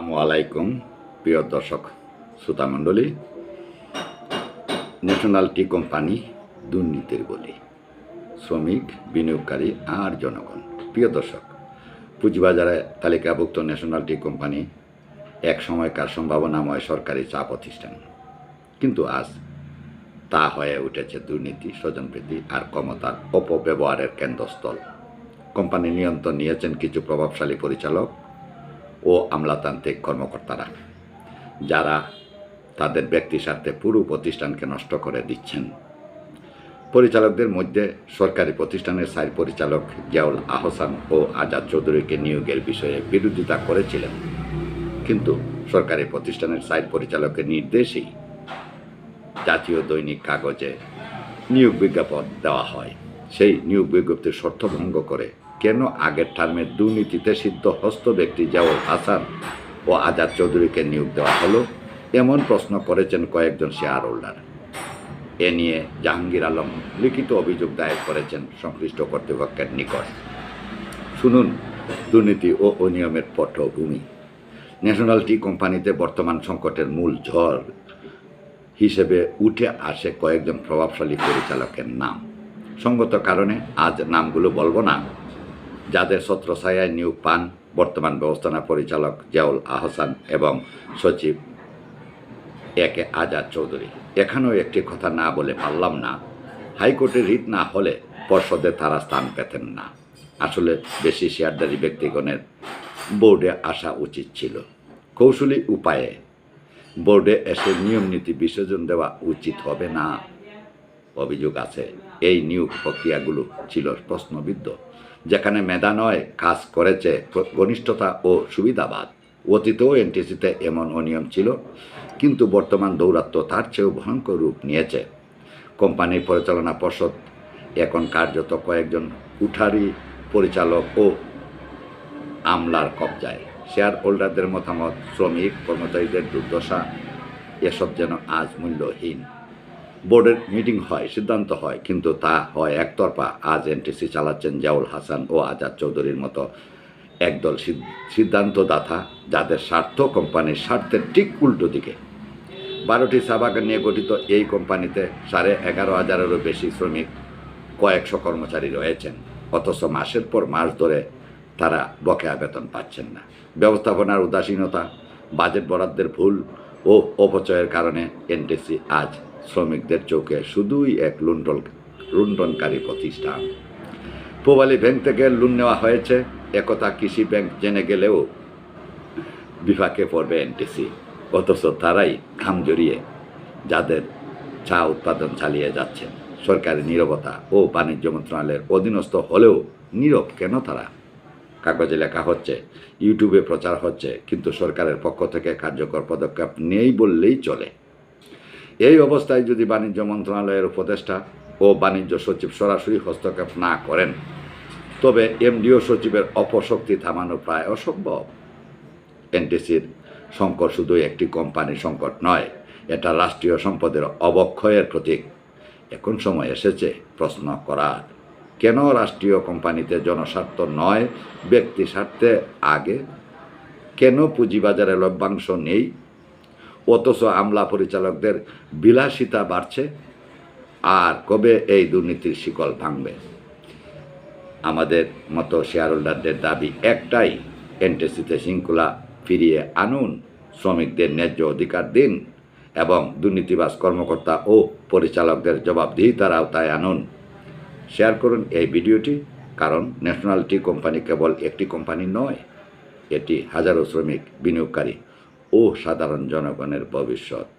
আসসালামু আলাইকুম, প্রিয় দর্শক শ্রোতামণ্ডলী ন্যাশনাল টি কোম্পানি দুর্নীতির বলি। শ্রমিক, বিনিয়োগকারী আর জনগণ। প্রিয় দর্শক, পুঁজিবাজারে তালিকাভুক্ত ন্যাশনাল টি কোম্পানি এক সময়কার সম্ভাবনাময় সরকারি চা প্রতিষ্ঠান কিন্তু আজ তা হয়ে উঠেছে দুর্নীতি, স্বজনপ্রীতি আর ক্ষমতার অপব্যবহারের কেন্দ্রস্থল। কোম্পানি নিয়ন্ত্রণ নিয়েছেন কিছু প্রভাবশালী পরিচালক ও আমলাতান্ত্রিক কর্মকর্তারা, যারা তাদের ব্যক্তি স্বার্থে পুরো প্রতিষ্ঠানকে নষ্ট করে দিচ্ছেন। পরিচালকদের মধ্যে সরকারি প্রতিষ্ঠানের সাইর পরিচালক জিয়াউল আহসান ও আজাদ চৌধুরীকে নিয়োগের বিষয়ে বিরোধিতা করেছিলেন। কিন্তু সরকারি প্রতিষ্ঠানের সাইট পরিচালকের নির্দেশেই জাতীয় দৈনিক কাগজে নিয়োগ বিজ্ঞাপন দেওয়া হয়। সেই নিয়োগ বিজ্ঞপ্তির শর্ত ভঙ্গ করে কেন আগের টার্মে দুর্নীতিতে সিদ্ধ হস্ত ব্যক্তি জাওয়াল হাসান ও আজাদ চৌধুরীকে নিয়োগ দেওয়া হলো এমন প্রশ্ন করেছেন কয়েকজন শেয়ার হোল্ডার এ নিয়ে জাহাঙ্গীর আলম লিখিত অভিযোগ দায়ের করেছেন সংশ্লিষ্ট কর্তৃপক্ষের নিকট। শুনুন, দুর্নীতি ও অনিয়মের পটভূমি। ন্যাশনাল টি কোম্পানিতে বর্তমান সংকটের মূল ঝড় হিসেবে উঠে আসে কয়েকজন প্রভাবশালী পরিচালকের নাম। সঙ্গত কারণে আজ নামগুলো বলব না। যাদের ছত্রছায়ায় নিয়োগ পান বর্তমান ব্যবস্থাপনা পরিচালক জিয়াউল আহসান এবং সচিব একে আজাদ চৌধুরী। এখানেও একটি কথা না বলে পারলাম না। হাইকোর্টে রিট না হলে পর্ষদে তারা স্থান পেতেন না। আসলে বেশি শেয়ারদারি ব্যক্তিগণের বোর্ডে আসা উচিত ছিল। কৌশলী উপায়ে বোর্ডে এসে নিয়ম নীতি বিসর্জন দেওয়া উচিত হবে না। অভিযোগ আছে, এই নিয়োগ প্রক্রিয়াগুলো ছিল প্রশ্নবিদ্ধ। যেখানে মেধা নয়, কাজ করেছে, ঘনিষ্ঠতা ও সুবিধাবাদ অতীতেও এনটিসিতে এমন অনিয়ম ছিল, কিন্তু বর্তমান দৌরাত্ম্য তার চেয়েও ভয়ঙ্কর রূপ নিয়েছে। কোম্পানির পরিচালনা পর্ষদ এখন কার্যত কয়েকজন উঠারি পরিচালক ও আমলার কবজায়। শেয়ার হোল্ডারদের মতামত, শ্রমিক কর্মচারীদের দুর্দশা, এসব যেন আজ মূল্যহীন। বোর্ডের মিটিং হয়, সিদ্ধান্ত হয়, কিন্তু তা হয় একতরফা। আজ এনটিসি চালাচ্ছেন জাউল হাসান ও আজাদ চৌধুরীর মতো একদল সিদ- সিদ্ধান্তদাতা, যাদের স্বার্থ কোম্পানির স্বার্থের ঠিক উল্টো দিকে। বারোটি চা বাগান নিয়ে গঠিত এই কোম্পানিতে সাড়ে এগারো হাজারেরও বেশি শ্রমিক, কয়েকশো কর্মচারী রয়েছেন, অথচ মাসের পর মাস ধরে তারা বকেয়া বেতন পাচ্ছেন না। ব্যবস্থাপনার উদাসীনতা, বাজেট বরাদ্দের ভুল ও অপচয়ের কারণে এনটিসি আজ শ্রমিকদের চোখে শুধুই এক লুণ্ঠন, লুণ্ঠনকারী প্রতিষ্ঠান। পোবালি ব্যাংক থেকে লোন নেওয়া হয়েছে। একথা কৃষি ব্যাংক জেনে গেলেও বিপাকে পড়বে এনটিসি অথচ তারাই ঘাম জড়িয়ে যাদের চা উৎপাদন চালিয়ে যাচ্ছেন। সরকারি নীরবতা ও বাণিজ্য মন্ত্রণালয়ের অধীনস্থ হলেও নীরব কেন তারা? কাগজে লেখা হচ্ছে, ইউটিউবে প্রচার হচ্ছে, কিন্তু সরকারের পক্ষ থেকে কার্যকর পদক্ষেপ নেই বললেই চলে। এই অবস্থায় যদি বাণিজ্য মন্ত্রণালয়ের উপদেষ্টা ও বাণিজ্য সচিব সরাসরি হস্তক্ষেপ না করেন, তবে এমডিও সচিবের অপশক্তি থামানো প্রায় অসম্ভব। এনটিসির সংকট শুধু একটি কোম্পানির সংকট নয়, এটা রাষ্ট্রীয় সম্পদের অবক্ষয়ের প্রতীক। এখন সময় এসেছে প্রশ্ন করার। কেন রাষ্ট্রীয় কোম্পানিতে জনস্বার্থ নয়, ব্যক্তি স্বার্থে আগে? কেন পুঁজিবাজারে লভ্যাংশ নেই? অথচ আমলা পরিচালকদের বিলাসিতা বাড়ছে, আর কবে এই দুর্নীতির শিকল ভাঙবে? আমাদের মতো শেয়ার হোল্ডারদের দাবি একটাই এনটিসিতে শৃঙ্খলা ফিরিয়ে আনুন, শ্রমিকদের ন্যায্য অধিকার দিন, এবং দুর্নীতিবাজ কর্মকর্তা ও পরিচালকদের জবাবদিহিতার আওতায় আনুন। শেয়ার করুন এই ভিডিওটি, কারণ ন্যাশনাল টি কোম্পানি কেবল একটি কোম্পানি নয়, এটি হাজারো শ্রমিক বিনিয়োগকারী ও সাধারণ জনগণের ভবিষ্যৎ।